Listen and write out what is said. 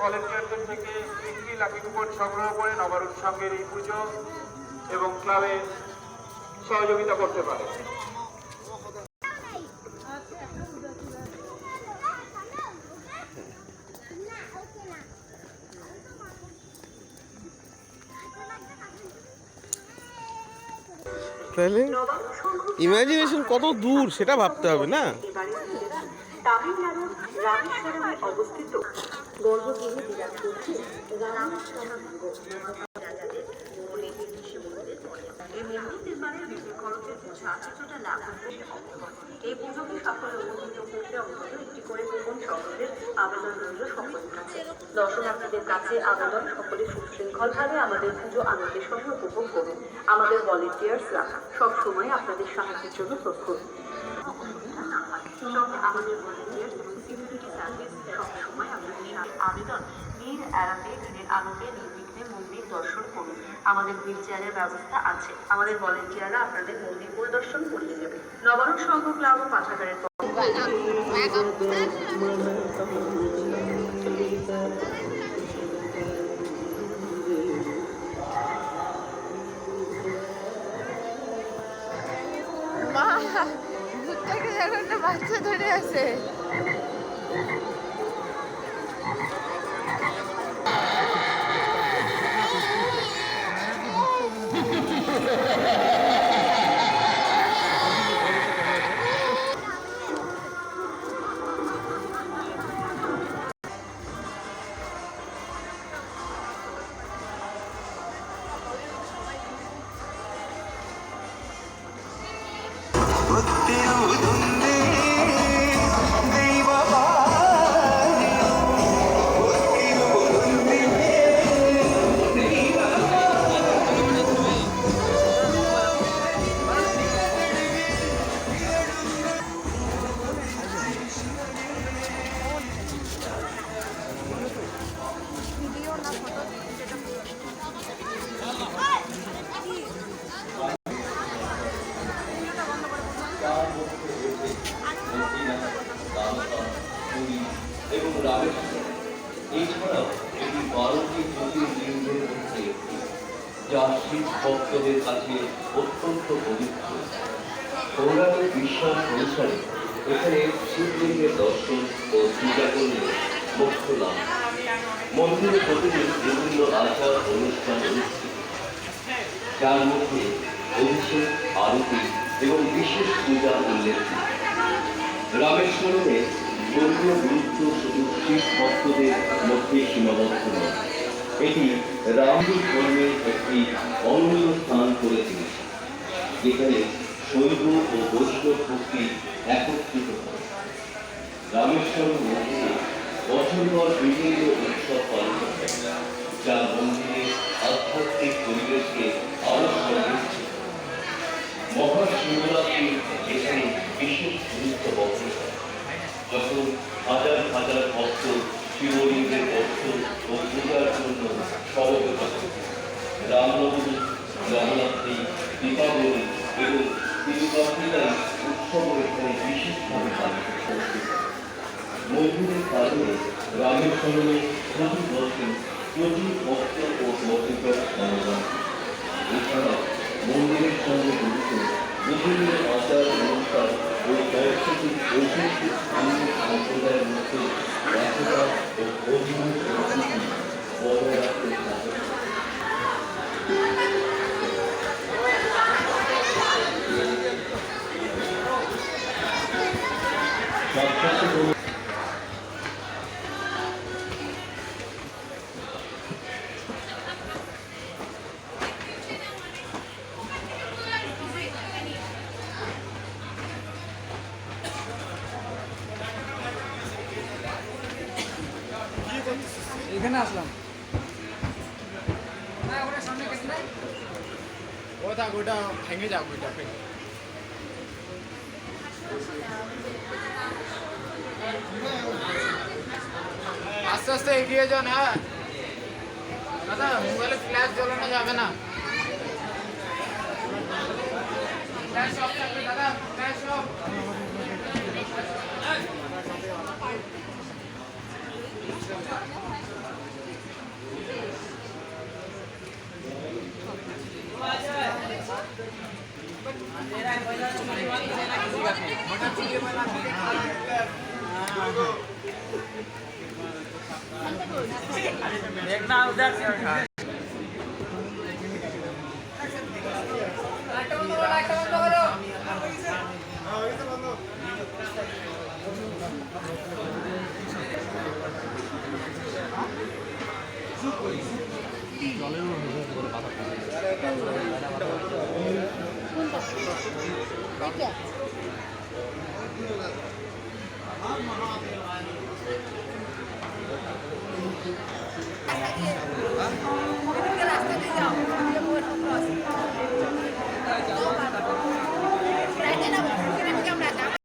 ভলেন্টিয়ারদের থেকে একটি lucky coupon সংগ্রহ করে নবারুণ সঙ্গের এই পুজো এবং ক্লাবে সহযোগিতা করতে পারে। তাহলে ইমাজিনেশন কত দূর সেটা ভাবতে হবে না? তামিলনাড়ুর রামেশ্বরমে অবস্থিত গর্ভগৃহে বিরাজ করছে। এই খরচের বোঝা কিছুটা লাভ হচ্ছে। এই পুজোকে সাফল্য উপনীত করতে অন্তত একটি করে গোপন সংগ্রহের আবেদন রইল সকলের কাছে দর্শনার্থীদের কাছে আবেদন সকলে সুশৃঙ্খলভাবে আমাদের পুজো আনন্দের সঙ্গে উপভোগ করুন আমাদের ভলেন্টিয়ার্সরা সবসময় আপনাদের সাহায্যের জন্য প্রস্তুত সঙ্গে আমাদের সার্ভিস সবসময় আপনাদের আবেদন। ভিড় এড়াতে দিনের আলোকে নির্বিঘ্নে মন্দির দর্শন করুন। আমাদের হুইল চেয়ারের ব্যবস্থা আছে। আমাদের ভলেন্টিয়াররা আপনাদের মন্দির পরিদর্শন করিয়ে দেবে। নবারণ সংঘ ক্লাব পাঠাগারের একটা বাচ্চা ধরে আছে। এছাড়াও এটি বারোটি জ্যোতির্লিঙ্গের মধ্যে একটি যা শিব ভক্তদের কাছে অত্যন্ত পবিত্র। পৌরাণিক বিশ্বাস অনুসারে এখানে শিবলিঙ্গের দর্শন ও পূজা করলে মোক্ষ লাভ। মন্দিরে প্রতিদিন বিভিন্ন আচার অনুষ্ঠান অনুষ্ঠিত। যার মধ্যে অভিষেক, আরতি এবং বিশেষ পূজা উল্লেখ্য রামেশ্বরমে ধর্মীয় গুরুত্ব শুধু শিখ ভক্তদের মধ্যে সীমাবদ্ধ নয়। এটি রামদূত ধর্মের একটি হাজার হাজার ভক্ত শিবলিঙ্গের দর্শন ও পূজার জন্য রামনবমী এবং উৎসব এখানে বিশেষভাবে পালিত মন্দিরের কারণে রামের স্মরণে প্রতি বছর প্রচুর ভক্ত ও ভক্তিকার এছাড়া মন্দিরের সঙ্গে জড়িত বিভিন্ন আচার অনুষ্ঠান ও এখানে আসলাম। ওটা ওটা ভেঙে যাবে ওইটা আস্তে আস্তে এগিয়ে যান হ্যাঁ। দাদা মোবাইলে ফ্ল্যাশ জ্বালানো যাবে না। ফ্ল্যাশ অফ দাদা ফ্ল্যাশ অফ জলের допомагали.